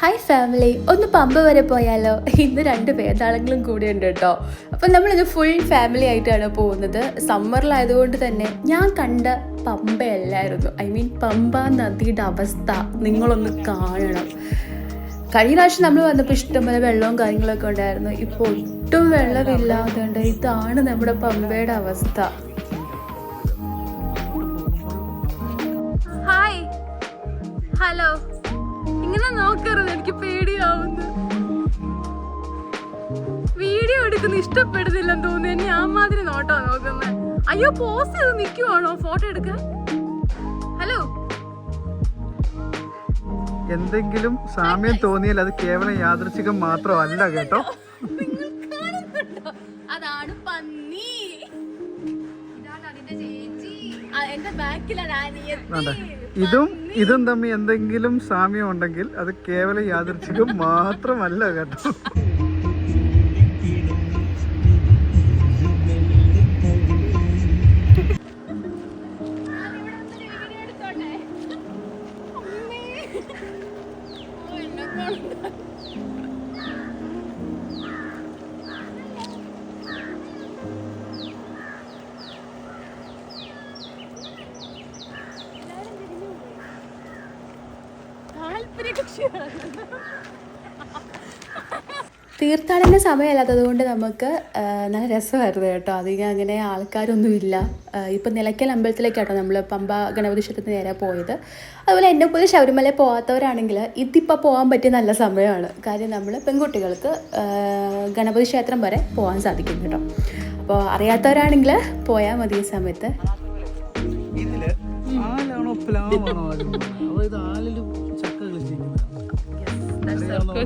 Hi family ഒന്ന് പമ്പ വരെ പോയാലോ? ഇന്ന് രണ്ട് വേതാളങ്ങളും കൂടെ ഉണ്ട് കേട്ടോ. അപ്പം നമ്മളിത് ഫുൾ ഫാമിലി ആയിട്ടാണ് പോകുന്നത്. സമ്മറിലായതുകൊണ്ട് തന്നെ ഞാൻ കണ്ട പമ്പയല്ലായിരുന്നു. ഐ മീൻ പമ്പ നദിയുടെ അവസ്ഥ നിങ്ങളൊന്ന് കാണണം. കഴിഞ്ഞ പ്രാവശ്യം നമ്മൾ വന്നപ്പോൾ ഇഷ്ടംപോലെ വെള്ളവും കാര്യങ്ങളൊക്കെ ഉണ്ടായിരുന്നു. ഇപ്പോൾ ഒട്ടും വെള്ളമില്ലാതുകൊണ്ട് ഇതാണ് നമ്മുടെ പമ്പയുടെ അവസ്ഥ. ഹായ് ഹലോ ഇങ്ങനെ നോക്കരുത് എനിക്ക് പേടിയാവുന്നു. വീഡിയോ എടുക്കുന്ന ഇഷ്ടപ്പെടുന്നില്ലെന്ന് തോന്നുന്നു. എന്നെ ആ മാതിരി നോട്ടോ നോക്കുന്നത് അയ്യോ പോസ് ചെയ്ത് നിൽക്കുവാണോ ഫോട്ടോ എടുക്കാൻ. ഹലോ എന്തെങ്കിലും സാമ്യം തോന്നിയാൽ അത് കേവലം യാദൃച്ഛികം മാത്രമല്ല കേട്ടോ. എന്റെ ബാക്കിലാണ് ഇതും ഇതും തമ്മിൽ എന്തെങ്കിലും സാമ്യം ഉണ്ടെങ്കിൽ അത് കേവലം യാദൃച്ഛികം മാത്രമല്ല കേട്ടോ. തീർത്ഥാടന സമയമല്ലാത്തത് കൊണ്ട് നമുക്ക് നല്ല രസമായിരുന്നു കേട്ടോ. അധികം അങ്ങനെ ആൾക്കാരൊന്നുമില്ല. ഇല്ല ഇപ്പം നിലയ്ക്കൽ അമ്പലത്തിലേക്കാട്ടോ നമ്മൾ പമ്പ ഗണപതി ക്ഷേത്രത്തിന് നേരെ പോയത്. അതുപോലെ എന്നെ പോലെ ശബരിമല പോകാത്തവരാണെങ്കിൽ ഇതിപ്പോൾ പോകാൻ പറ്റിയ നല്ല സമയമാണ്. കാര്യം നമ്മൾ പെൺകുട്ടികൾക്ക് ഗണപതി ക്ഷേത്രം വരെ പോകാൻ സാധിക്കും കേട്ടോ. അപ്പോൾ അറിയാത്തവരാണെങ്കിൽ പോയാൽ മതി ഈ സമയത്ത്. ഇതിൽ ആലാണോ പ്ലാവാണോ അതായത് ആലിൽ ചക്ക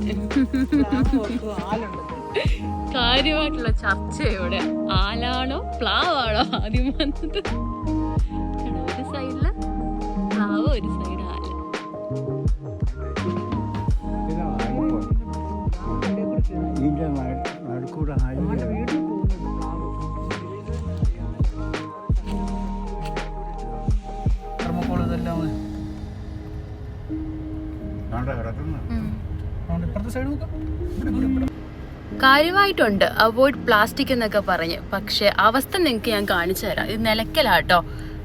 കാര്യമായിട്ടുള്ള ചർച്ച ഇവിടെ. ആലാണോ പ്ലാവാണോ ആദ്യം വന്നത്? ഒരു സൈഡിൽ പ്ലാവ് ഒരു സൈഡ് ആല. ഇതിന്റെ നടുക്കൂടെ തെർമോക്കോൾ ഇപ്പുറത്തെ സൈഡ് നോക്കാം. കാര്യമായിട്ടുണ്ട് അവോയ്ഡ് പ്ലാസ്റ്റിക് എന്നൊക്കെ പറഞ്ഞ്. പക്ഷെ അവസ്ഥ നിങ്ങൾക്ക് ഞാൻ കാണിച്ചു തരാം. ഇത് നിലയ്ക്കലാട്ടോ.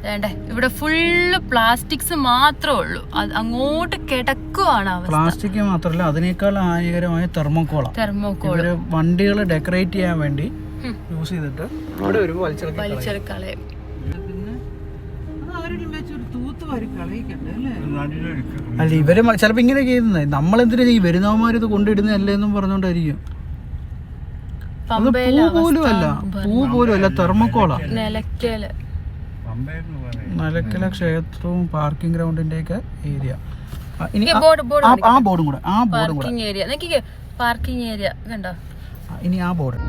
വേണ്ടേ? ഇവിടെ ഫുള്ള് പ്ലാസ്റ്റിക്സ് മാത്രമേ ഉള്ളൂ. അങ്ങോട്ട് കിടക്കുവാണ് പ്ലാസ്റ്റിക് മാത്രമല്ല അതിനേക്കാൾ ഹാനികരമായ തെർമോക്കോള തെർമോക്കോൾ വണ്ടികൾ ഡെക്കറേറ്റ് ചെയ്യാൻ വേണ്ടി യൂസ് ചെയ്തിട്ട് ഇവിടെ വരുമ്പോൾ വലിച്ചെടുക്കാൻ വലിച്ചെടുക്കളെ അല്ല? ഇവർ ചിലപ്പോ ഇങ്ങനെ ചെയ്യുന്നത് നമ്മളെന്തിനാ ഈ വരുന്നവന്മാര് ഇത് കൊണ്ടിടുന്നതല്ലേ എന്നും പറഞ്ഞോണ്ടായിരിക്കും. അത് പൂ പോലും അല്ല പൂ പോലും അല്ല തെർമക്കോളാ മലക്കല ക്ഷേത്രവും പാർക്കിംഗ് ഗ്രൗണ്ടിന്റെ ഒക്കെ ഏരിയ ഇനി ആ- ബോർഡ് കൂടെ ആ ബോർഡും കൂടെ. Parking area. നോക്കിക്കേ പാർക്കിംഗ് ഏരിയ. കണ്ടോ ഇനി ആ ബോർഡ്.